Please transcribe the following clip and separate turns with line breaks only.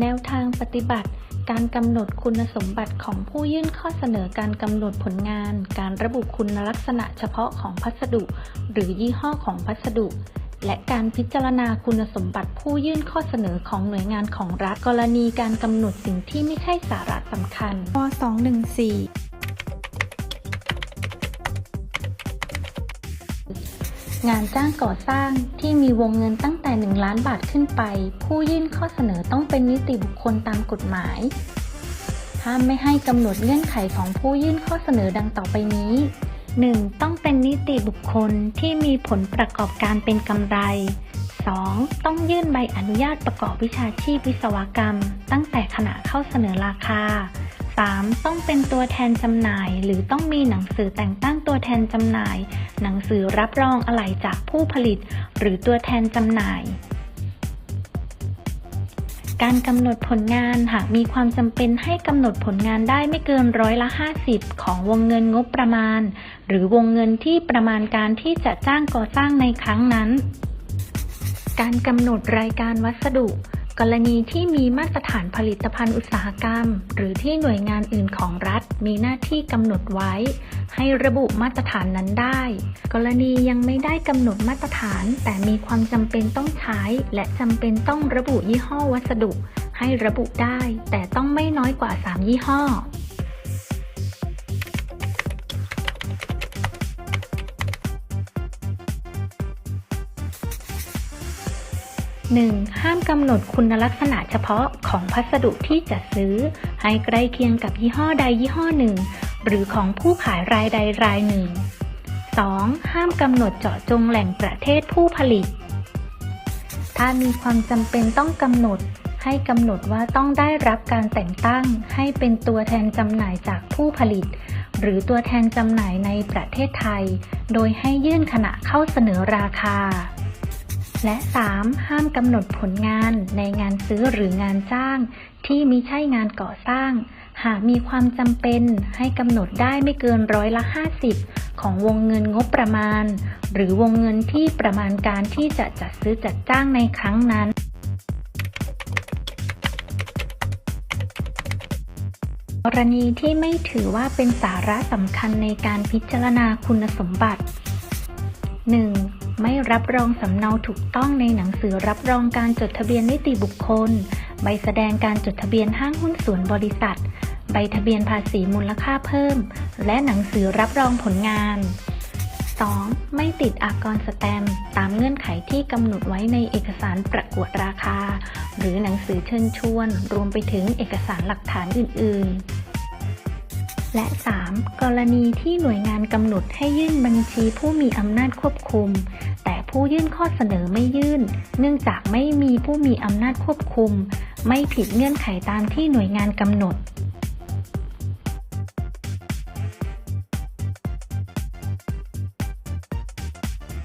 แนวทางปฏิบัติ การกำหนดคุณสมบัติของผู้ยื่นข้อเสนอการกำหนดผลงาน การระบุคุณลักษณะเฉพาะของพัสดุ หรือยี่ห้อของพัสดุและการพิจารณาคุณสมบัติผู้ยื่นข้อเสนอของหน่วยงานของรัฐ กรณีการกำหนดสิ่งที่ไม่ใช่สาระสำคัญ
ม214
งานจ้างก่อสร้างที่มีวงเงินตั้งแต่ 1 ล้านบาทขึ้นไป ผู้ยื่นข้อเสนอต้องเป็นนิติบุคคลตามกฎหมาย ห้ามไม่ให้กำหนดเงื่อนไขของผู้ยื่นข้อเสนอดังต่อไปนี้ 1. ต้องเป็นนิติบุคคลที่มีผลประกอบการเป็นกำไร 2. ต้องยื่นใบอนุญาตประกอบวิชาชีพวิศวกรรม ตั้งแต่ขณะเข้าเสนอราคา 3. ต้องเป็นตัวแทนจำหน่าย หรือต้องมีหนังสือแต่งตั้งตัวแทนจำหน่าย หนังสือรับรองอะไหล่จากผู้ผลิต หรือตัวแทนจำหน่าย การกำหนดผลงานหากมีความจำเป็นให้กำหนดผลงานได้ไม่เกินร้อยละ 50 ของวงเงินงบประมาณ หรือวงเงินที่ประมาณการที่จะจ้างก่อสร้างในครั้งนั้น การกำหนดรายการวัสดุ กรณีที่มีมาตรฐานผลิตภัณฑ์อุตสาหกรรม หรือที่หน่วยงานอื่นของรัฐ มีหน้าที่กำหนดไว้ ให้ระบุมาตรฐานนั้นได้ กรณียังไม่ได้กำหนดมาตรฐาน แต่มีความจำเป็นต้องใช้ และจำเป็นต้องระบุยี่ห้อวัสดุ ให้ระบุได้ แต่ต้องไม่น้อยกว่า 3 ยี่ห้อ 1. ห้ามกำหนดคุณลักษณะเฉพาะของพัสดุที่จะซื้อ ให้ใกล้เคียงกับยี่ห้อใดยี่ห้อหนึ่ง หรือของผู้ขายรายใดรายหนึ่ง 2. ห้ามกำหนดเจาะจงแหล่งประเทศผู้ผลิต ถ้ามีความจำเป็นต้องกำหนด ให้กำหนดว่าต้องได้รับการแต่งตั้ง ให้เป็นตัวแทนจำหน่ายจากผู้ผลิต หรือตัวแทนจำหน่ายในประเทศไทย โดยให้ยื่นขณะเข้าเสนอราคา และ 3. ห้ามกำหนดผลงานในงานซื้อหรืองานจ้าง ที่มิใช่งานก่อสร้าง หากมีความจำเป็นให้กำหนดได้ไม่เกินร้อยละ 50 ของวงเงินงบประมาณ หรือวงเงินที่ประมาณการที่จะจัดซื้อจัดจ้างในครั้งนั้นกรณีที่ไม่ถือว่าเป็นสาระสำคัญในการพิจารณาคุณสมบัติ 1. ไม่รับรองสำเนาถูกต้องในหนังสือรับรองการจดทะเบียนนิติบุคคล ใบแสดงการจดทะเบียนห้างหุ้นส่วนบริษัท ใบทะเบียนภาษีมูลค่าเพิ่ม และหนังสือรับรองผลงาน 2. ไม่ติดอากรสแตมตามเงื่อนไขที่กำหนดไว้ในเอกสารประกวดราคา หรือหนังสือเชิญชวน รวมไปถึงเอกสารหลักฐานอื่น ๆ และ 3. กรณีที่หน่วยงานกำหนดให้ยื่นบัญชีผู้มีอำนาจควบคุม แต่ผู้ยื่นข้อเสนอไม่ยื่น เนื่องจากไม่มีผู้มีอำนาจควบคุม ไม่ผิดเงื่อนไขตามที่หน่วยงานกำหนด